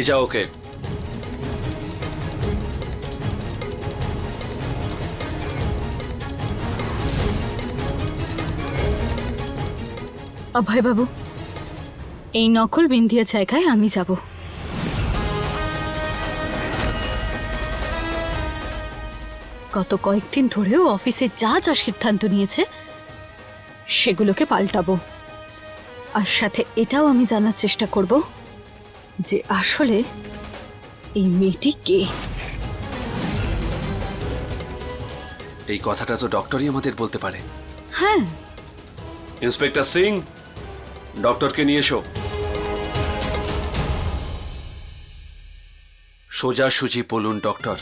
নিয়ে যাও ওকে। অভয়বাবু, এই নকল বিন্ধিয়া জায়গায় আমি যাব। গত কয়েকদিন ধরেও অফিসে যা যা সিদ্ধান্ত নিয়েছে, সেগুলোকে পাল্টাবো। আর সাথে এটাও আমি জানার চেষ্টা করব। যে আসলে এই মেয়েটি কে? এই কথাটা তো ডক্টরই আমাদের বলতে পারে। হ্যাঁ। ইন্সপেক্টর সিং ডক্টরকে নিয়ে এসো। সোজা সুজি বলুন ডক্টর।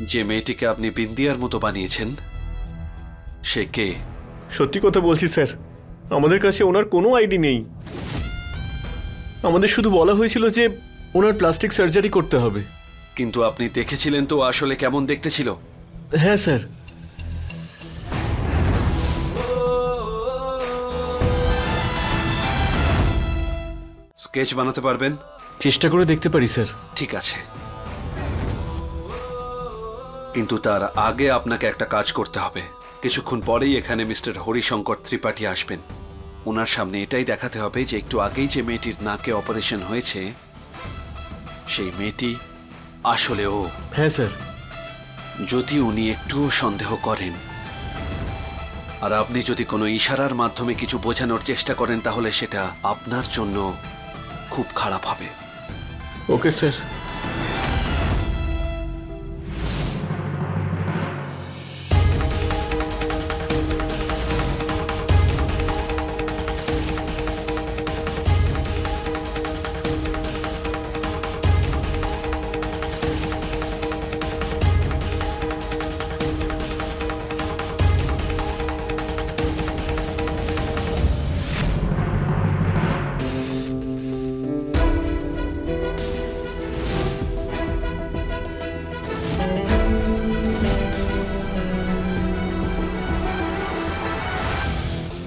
যে মেয়েটিকে আপনি বিন্দিয়ার মতো বানিয়েছেন সে কে? সত্যি কথা বলছি স্যার। আমাদের কাছে ওনার কোনো আইডি নেই। আমাদের শুধু বলা হয়েছিল যে ওনার প্লাস্টিক সার্জারি করতে হবে। কিন্তু আপনি দেখেছিলেন তো আসলে কেমন দেখতে ছিল? হ্যাঁ স্যার। স্কেচ বানাতে পারবেন? চেষ্টা করে দেখতে পারি স্যার। ঠিক আছে। কিন্তু তার আগে আপনাকে একটা কাজ করতে হবে। কিছুক্ষণ পরেই এখানে মিস্টার হরিশঙ্কর ত্রিপাঠী আসবেন। ওনার সামনে এটাই দেখাতে হবে যে একটু আগেই যে মেয়েটির নাকে অপারেশন হয়েছে সেই মেয়েটি আসলে ও। হ্যাঁ স্যার। যদি উনি একটুও সন্দেহ করেন আর আপনি যদি কোনো ইশারার মাধ্যমে কিছু বোঝানোর চেষ্টা করেন তাহলে সেটা আপনার জন্য খুব খারাপ হবে। Okay sir.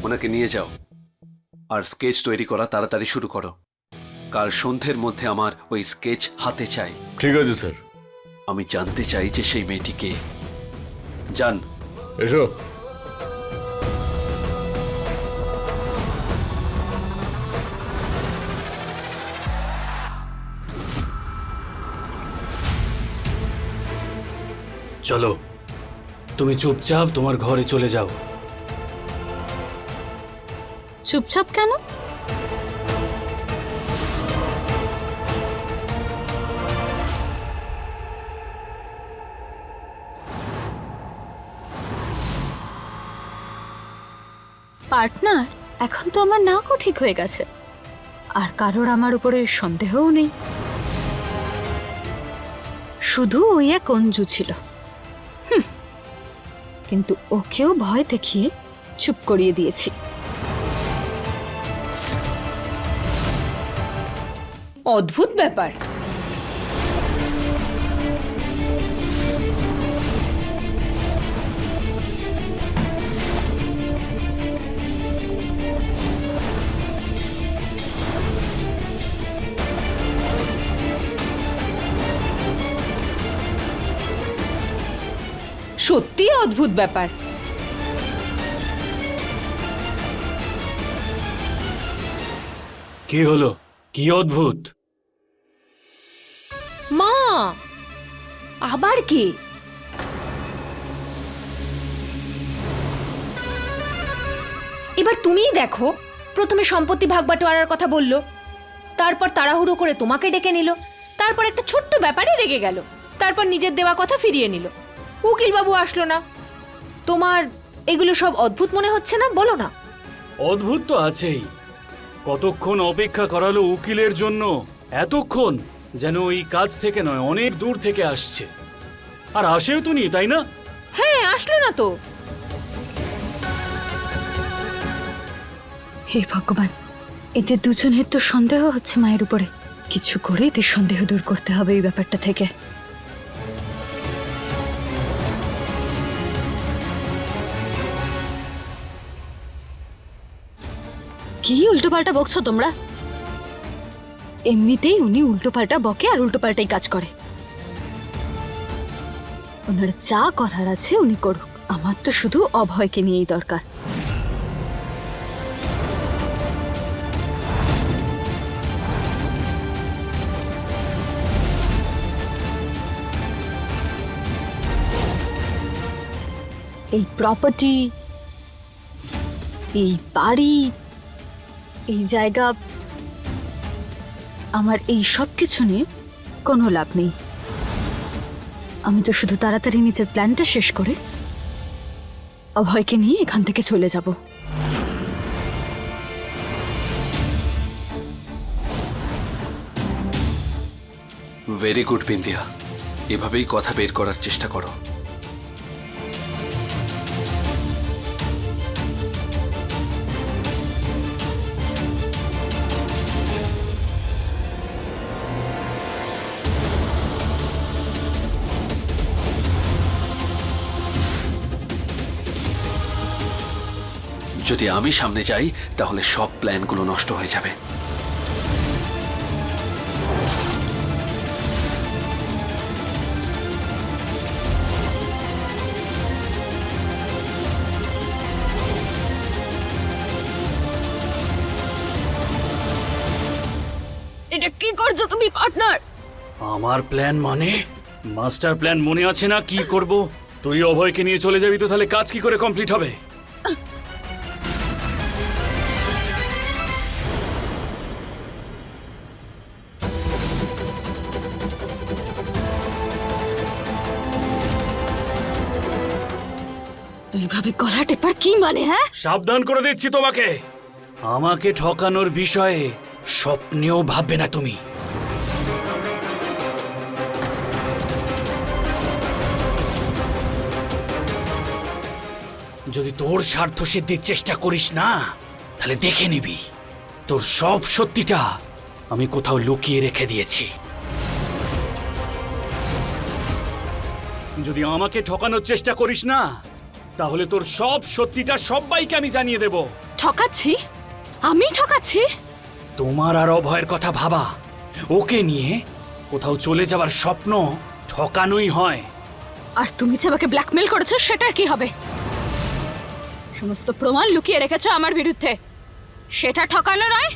ওনাকে নিয়ে যাও। আর স্কেচ তৈরি করা তাড়াতাড়ি শুরু করো। কাল সন্ধ্যের মধ্যে আমার ওই স্কেচ হাতে চাই। ঠিক আছে স্যার। আমি জানতে চাই যে সেই মেয়েটিকে যান। এসো। চলো। তুমি চুপচাপ তোমার ঘরে চলে যাও। চুপচাপ কেন? পার্টনার, এখন তো আমার নাকও ঠিক হয়ে গেছে। আর কারোর আমার উপরে সন্দেহও নেই। শুধু ওই এক অঞ্জু ছিল। কিন্তু ওকেও ভয় দেখিয়ে চুপ করিয়ে দিয়েছি। অদ্ভুত ব্যাপার। সত্যিই অদ্ভুত ব্যাপার। কি হলো? কি অদ্ভুত? আবার কি? এবার তুমিই দেখো। প্রথমে সম্পত্তি ভাগ বাটোয়ারার কথা বলল, তারপর তাড়াহুড়ো করে তোমাকে ডেকে নিল, তারপর একটা ছোট্ট ব্যাপারে রেগে গেল, তারপর নিজের দেওয়া কথা ফিরিয়ে নিল। উকিলবাবু আসলো না। তোমার এগুলো সব অদ্ভুত মনে হচ্ছে না? বলো না। অদ্ভুত তো আছেই। কতক্ষণ অপেক্ষা করালো উকিলের জন্য? এতক্ষণ? যেন ওই কাজ থেকে নয় অনেক দূর থেকে আসছে। আর আসেও তো নি তাই না? হ্যাঁ আসলো না তো। হে ভগবান এদের দুজনের তো সন্দেহ হচ্ছে মায়ের উপরে। কিছু করে এদের সন্দেহ দূর করতে হবে এই ব্যাপারটা থেকে। কি উল্টোপাল্টা বকছো তোমরা? এমনিতেই উনি উল্টোপাল্টা বকে আর উল্টোপাল্টাই কাজ করে। ওনার যা করার আছে উনি করুক। আমার তো শুধু অভয়কে নিয়েই দরকার। এই প্রপার্টি এই বাড়ি, এই জায়গা আমার এই সব কিছু নিয়ে কোনো লাভ নেই। আমি তো শুধু তাড়াতাড়ি নিজের প্ল্যানটা শেষ করে অভয়কে নিয়ে এখান থেকে চলে যাব। ভেরি গুড বিন্দিয়া এভাবেই কথা বের করার চেষ্টা করো। যদি আমি সামনে যাই তাহলে সব প্ল্যানগুলো নষ্ট হয়ে যাবে। এটা কি করছ তুমি পার্টনার? আমার প্ল্যান মানে? মাস্টার প্ল্যান মনে আছে না? কি করব? তুই অভয়কে নিয়ে চলে যাবি তো তাহলে কাজ কি করে কমপ্লিট হবে? এইভাবে গলা টেপার কি মানে হ্যাঁ? সাবধান করে দিচ্ছি তোমাকে। আমাকে ঠকানোর বিষয়ে স্বপ্নেও ভাববে না তুমি। যদি তোর স্বার্থ সিদ্ধির চেষ্টা করিস না, তাহলে দেখে নিবি, তোর সব সত্যিটা আমি কোথাও লুকিয়ে রেখে দিয়েছি। যদি আমাকে ঠকানোর চেষ্টা করিস না তাহলে তোর সব সত্যিটা সবাইকে আমি জানিয়ে দেব। ঠকাচ্ছি? আমি ঠকাচ্ছি? তোমার আর অভয়ের কথা ভাবা। ওকে নিয়ে কোথাও চলে যাওয়ার স্বপ্ন ঠকানোই হয়। আর তুমি যে আমাকে ব্ল্যাকমেল করেছ সেটার কি হবে? সমস্ত প্রমাণ লুকিয়ে রেখেছো আমার বিরুদ্ধে। সেটা ঠকানো নয়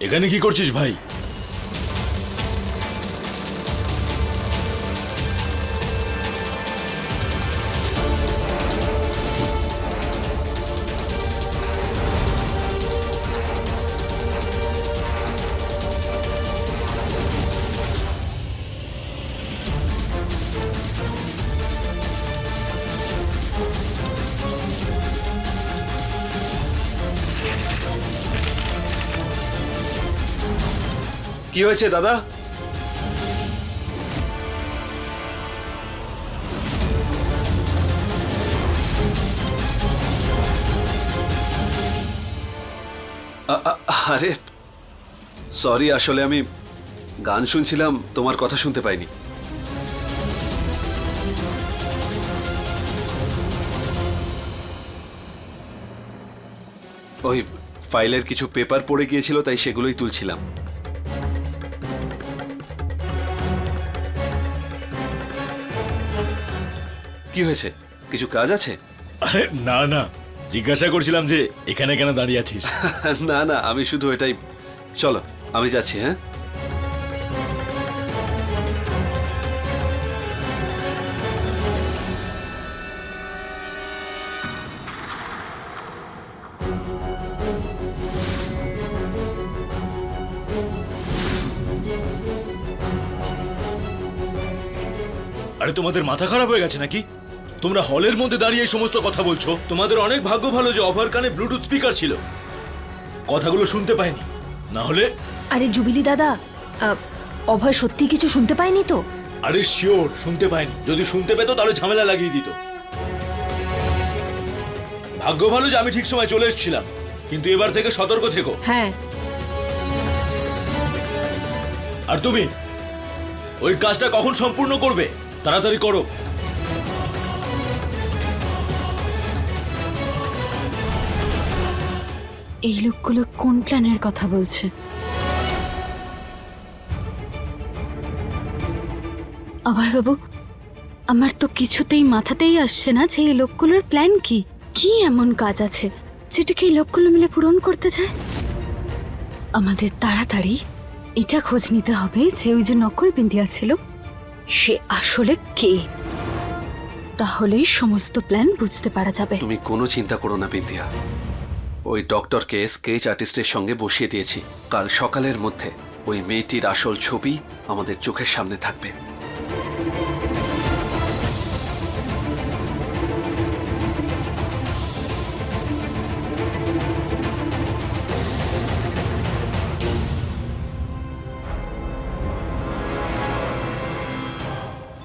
এখানে কি করছিস ভাই? কি হয়েছে, দাদা? আরে সরি আসলে আমি গান শুনছিলাম, তোমার কথা শুনতে পাইনি। ওই ফাইলের কিছু পেপার পড়ে গিয়েছিল, তাই সেগুলোই তুলছিলাম। কি হয়েছে? কিছু কাজ আছে? আরে না না। জিজ্ঞাসা করছিলাম যে এখানে কেন দাঁড়িয়ে আছিস? না না আমি শুধু এটাই চলো আমি যাচ্ছি হ্যাঁ? আরে তোমাদের মাথা খারাপ হয়ে গেছে নাকি? তোমরা হলের মধ্যে দাঁড়িয়ে এই সমস্ত কথা বলছো। তোমাদের অনেক ভাগ্য ভালো যে অফার কানে ব্লুটুথ স্পিকার ছিল। কথাগুলো শুনতে পাইনি। না হলে? আরে জুবিলি দাদা অভয় সত্যি কিছু শুনতে পায়নি তো? আরে শিওর শুনতে পাইনি। যদি শুনতে পেতো তাহলে ঝামেলা লাগিয়ে দিত। ভাগ্য ভালো যে আমি ঠিক সময় চলে এসেছিলাম। কিন্তু এবার থেকে সতর্ক থেকো। হ্যাঁ। আর তুমি ওই কাজটা কখন সম্পূর্ণ করবে? তাড়াতাড়ি করো। এই লোকগুলো কোন প্ল্যানের কথা বলছে? অভয়বাবু, আমার তো কিছুতেই মাথাতেই আসছে না যে এই লোকগুলোর প্ল্যান কি। কি এমন কাজ আছে যেটাকে এই লোকগুলো মিলে পূরণ করতে চায়? আমাদের তাড়াতাড়ি এটা খোঁজ নিতে হবে যে ওই যে নকল বিন্দিয়া ছিল, সে আসলে কে? তাহলেই সমস্ত প্ল্যান বুঝতে পারা যাবে। তুমি কোনো চিন্তা করো না বিন্দিয়া। ওই ডক্টরকে স্কেচ আর্টিস্টের সঙ্গে বসিয়ে দিয়েছি। কাল সকালের মধ্যে ওই মেয়েটির আসল ছবি আমাদের চোখের সামনে থাকবে।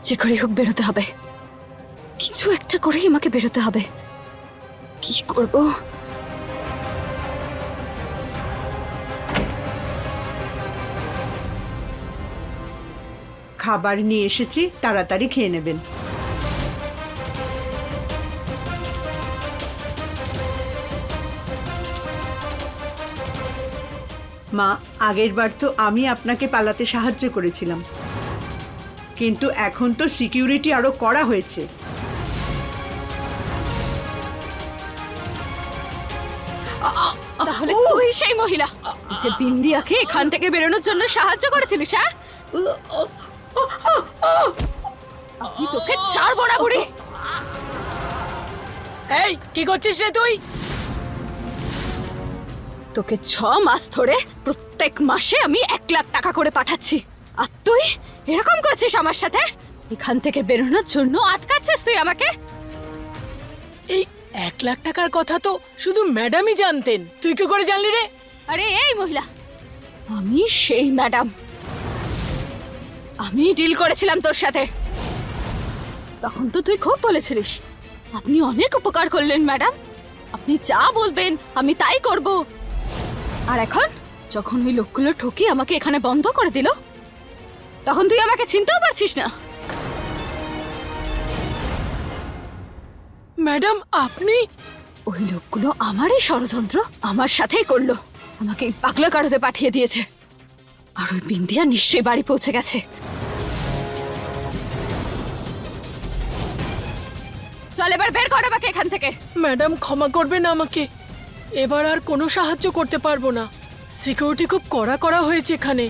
যে করে হোক বেরোতে হবে। কিছু একটা করেই আমাকে বেরোতে হবে। কি করব? খাবার নিয়ে এসেছি, তাড়াতাড়ি খেয়ে নেবেন। মা, আগের বার তো আমি আপনাকে পালাতে সাহায্য করেছিলাম। কিন্তু এখন তো সিকিউরিটি আরও করা হয়েছে। তাহলে তুই সেই মহিলা যে বিন্দিয়াকে এখান থেকে বেরোনোর জন্য সাহায্য করেছিলিস হ্যাঁ? আমি তোকে ছাড়বো না বুড়ি। এই কি করছিস রে তুই? তোকে ছ মাস ধরে প্রত্যেক মাসে আমি এক লাখ টাকা করে পাঠাচ্ছি। আর তুই এরকম করছিস আমার সাথে? এখান থেকে বেরোনোর জন্য আটকাচ্ছিস তুই আমাকে? এই এক লাখ টাকার কথা তো শুধু ম্যাডামই জানতেন। তুই কি করে জানলি রে? আরে এই মহিলা। আমি সেই ম্যাডাম। আমি ডিল করেছিলাম তোর সাথে। তখন তো তুই খুব বলেছিলিস। আপনি অনেক উপকার করলেন ম্যাডাম। আপনি যা বলবেন আমি তাই করব। আর এখন যখন ওই লোকগুলো ঠকি আমাকে এখানে বন্ধ করে দিল তখন তুই আমাকে চিনতেও পারছিস না। ম্যাডাম আপনি? ওই লোকগুলো আমারই ষড়যন্ত্র আমার সাথেই করল। আমাকে পাগলা কারোতে পাঠিয়ে দিয়েছে। আর ওই বিন্দিয়া নিশ্চয়ই বাড়ি পৌঁছে গেছে। এবার বের কর আমাকে এখান থেকে। ম্যাডাম, ক্ষমা করবেন আমাকে। এবার আর কোনো সাহায্য করতে পারব না। সিকিউরিটি খুব কড়া করা হয়েছে এখানে।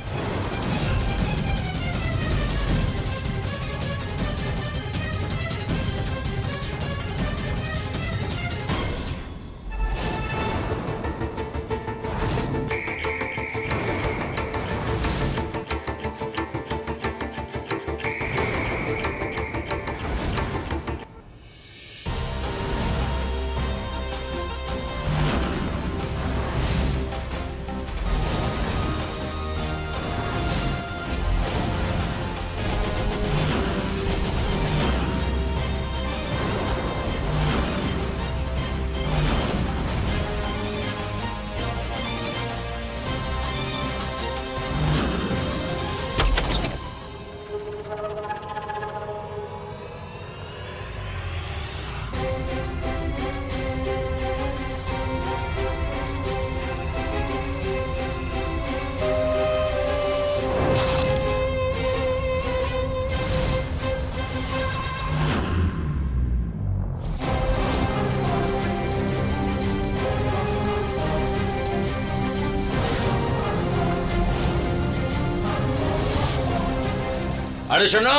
আরে শোনো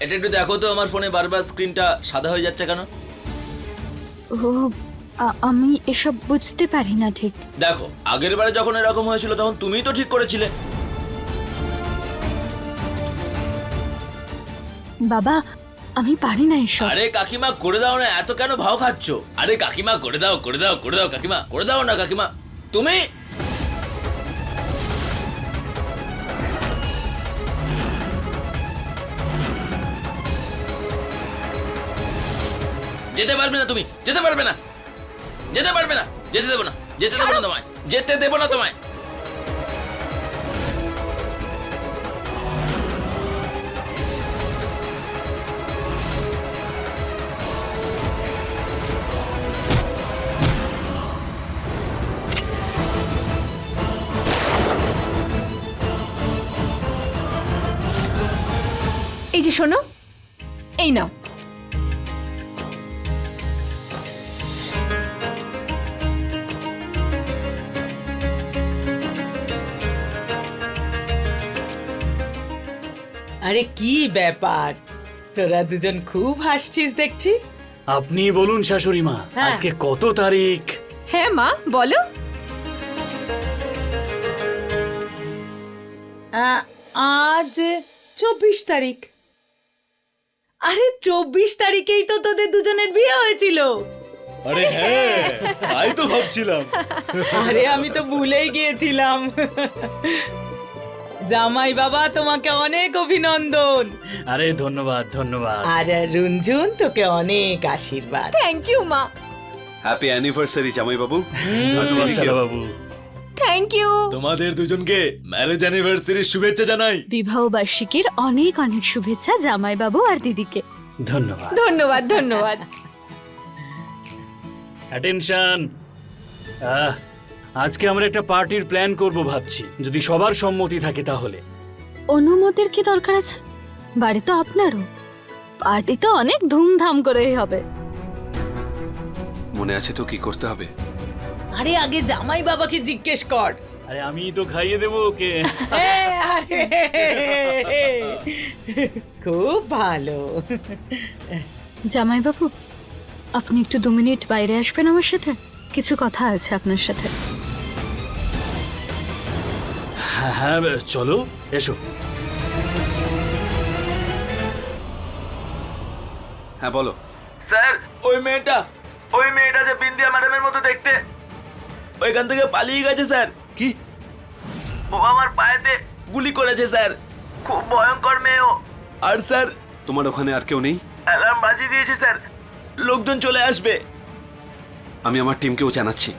এটা একটু দেখো তো আমার ফোনে বারবার স্ক্রিনটা সাদা হয়ে যাচ্ছে কেন? ও আ- আমি এসব বুঝতে পারি না ঠিক। দেখো আগের বারে যখন এরকম হয়েছিল তখন তুমিই তো ঠিক করেছিলে। বাবা আমি পারি না এসব। আরে কাকিমা করে দাও না এত কেন ভাও খাচ্ছ? আরে কাকিমা করে দাও করে দাও করে দাও কাকিমা করে দাও না কাকিমা। তুমি যেতে পারবে না তুমি যেতে পারবে না। যেতে পারবে না যেতে দেবো না যেতে দেবো না তোমায় যেতে দেবো না তোমায়। এই যে শোনো এই নাও। আরে কি ব্যাপার? তোরা দুজন খুব হাসছিস দেখছি। আপনি বলুন শাশুড়ি মা হ্যাঁ। আজকে কত তারিখ? হ্যাঁ মা বলো। আ- আজ চব্বিশ তারিখ। আরে চব্বিশ তারিখেই তো তোদের দুজনের বিয়ে হয়েছিল। আরে হ্যাঁ তাই তো ভাবছিলাম। আরে আমি তো ভুলেই গিয়েছিলাম। জামাই বাবা তোমাকে অনেক অভিনন্দন। আরে ধন্যবাদ ধন্যবাদ। আর রুনঝুন তোকে অনেক আশীর্বাদ। থ্যাংক ইউ মা। হ্যাপি অ্যানিভার্সারি জামাইবাবু ধন্যবাদ বাবু। থ্যাংক ইউ তোমাদের দুজনকে ম্যারেজ অ্যানিভার্সারির শুভেচ্ছা জানাই। বিবাহ বার্ষিকীর অনেক অনেক শুভেচ্ছা জামাইবাবু আর দিদিকে। ধন্যবাদ। ধন্যবাদ ধন্যবাদ। অ্যাটেনশন আজকে আমরা একটা পার্টির প্ল্যান করব ভাবছি। যদি সবার সম্মতি থাকে তাহলে। অনুমতির কি দরকার আছে? বাড়ি তো আপনারও। পার্টি তো অনেক ধুমধাম করেই হবে। মনে আছে তো কি করতে হবে? আরে আগে জামাই বাবাকে জিজ্ঞেস কর। আরে আমি তো খাইয়ে দেবো ওকে। আরে, খুব ভালো। জামাইবাবু আপনি একটু দু মিনিট বাইরে আসবেন আমার সাথে? কিছু কথা আছে আপনার সাথে। হ্যাঁ হ্যাঁ চলো এসো। হ্যাঁ বলো। স্যার ওই মেয়েটা। ওই মেয়েটা যে বিন্দিয়া ম্যাডামের মতো দেখতে। ওইখান থেকে পালিয়ে গেছে স্যার। কি? ও আমার পায়েতে গুলি করেছে স্যার। খুব ভয়ঙ্কর মেয়ে ও। আর স্যার? তোমার ওখানে আর কেউ নেই? অ্যালার্ম বাজিয়ে দিয়েছে স্যার। লোকজন চলে আসবে। আমি আমার টিমকেও জানাচ্ছি।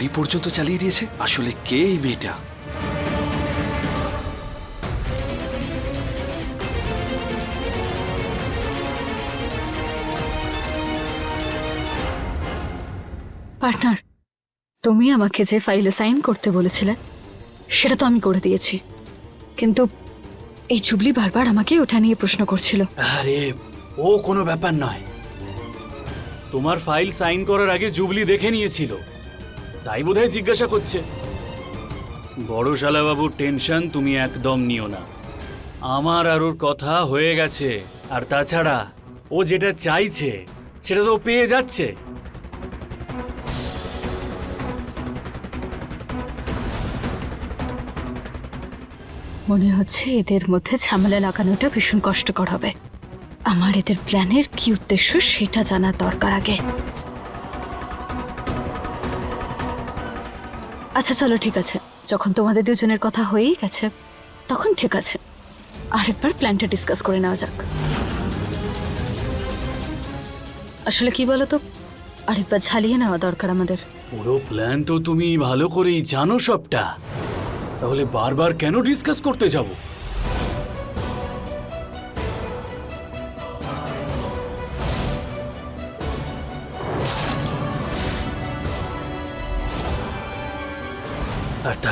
গুলি পর্যন্ত চালিয়ে দিয়েছে। আসলে কে এই মেয়েটা? পার্টনার তুমি আমাকে যে ফাইলে সাইন করতে বলেছিলে সেটা তো আমি করে দিয়েছি। কিন্তু এই জুবলি বারবার আমাকে ওটা নিয়ে প্রশ্ন করছিল। আরে ও কোনো ব্যাপার নয়। তোমার ফাইল সাইন করার আগে জুবলি দেখে নিয়েছিল। তাই বোধহয় জিজ্ঞাসা করছে। বড় শালাবাবু, টেনশন তুমি একদম নিও না। আমার আর ওর কথা হয়ে গেছে। আর তাছাড়া ও যেটা চাইছে, সেটা তো পেয়ে যাচ্ছে। মনে হচ্ছে এদের মধ্যে ঝামেলা লাগানোটা ভীষণ কষ্টকর হবে। আমার এদের প্ল্যানের কি উদ্দেশ্য সেটা জানার দরকার আগে। আচ্ছা চলো, ঠিক আছে। যখন তোমাদের দুজনের কথা হয়েই গেছে, তখন ঠিক আছে। আরেকবার প্ল্যানটা ডিসকাস করে নেওয়া যাক। আসলে কি বলতো, আরেকবার ঝালিয়ে নেওয়া দরকার আমাদের। পুরো প্ল্যান তো তুমি ভালো করেই জানো সবটা। তাহলে বারবার কেন ডিসকাস করতে যাব?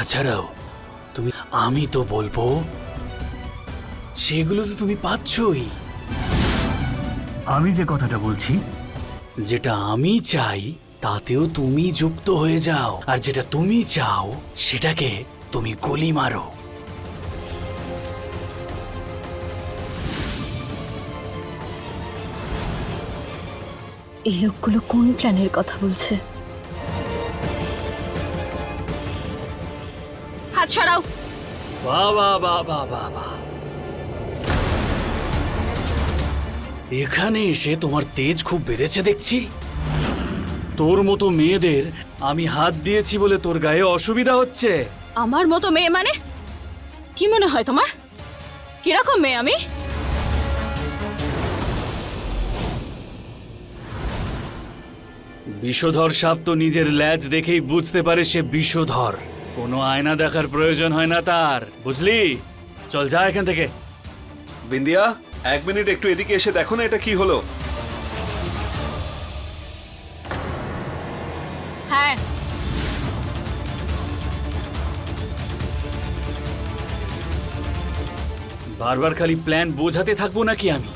তাছাড়াও তুমি আমি তো বলব সেগুলো তো তুমি পাচ্ছই। আমি যে কথাটা বলছি যেটা আমি চাই তাতেও তুমি যুক্ত হয়ে যাও। আর যেটা তুমি চাও সেটাকে তুমি গুলি মারো। এই লোকগুলো কোন প্ল্যানের কথা বলছে? হাত সরাও। বাহ বাহ বাহ এখানে এসে তোমার তেজ খুব বেড়েছে দেখছি। তোর মতো মেয়েদের আমি হাত দিয়েছি বলে তোর গায়ে অসুবিধা হচ্ছে। আমার মতো মেয়ে মানে? কি মনে হয় তোমার? কীরকম মেয়ে আমি? বিষধর সাপ তো নিজের ল্যাজ দেখেই বুঝতে পারে সে বিষধর। কোনো আয়না দেখার প্রয়োজন হয় না তার বুঝলি? চল যা এখান থেকে। বিন্দিয়া এক মিনিট একটু এদিকে এসে দেখো না এটা কি হলো। হ্যাঁ। বারবার খালি প্ল্যান বোঝাতে থাকব নাকি আমি?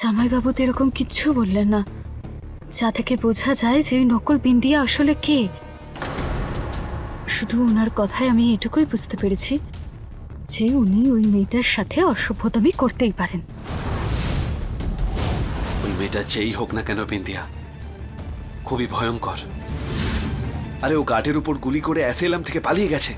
জামাইবাবু তো এরকম কিচ্ছু বললেন না। যা থেকে বোঝা যায় যে ওই নকল বিন্দিয়া আসলে কে। শুধু ওনার কথায় আমি এটুকুই বুঝতে পেরেছি যে উনি ওই মেয়েটার সাথে অসভ্যতামি করতেই পারেন। ওই মেয়েটা যেই হোক না কেন বিন্দিয়া, খুবই ভয়ঙ্কর। আরে ও গার্ডের উপর গুলি করে অ্যাসেলাম থেকে পালিয়ে গেছে।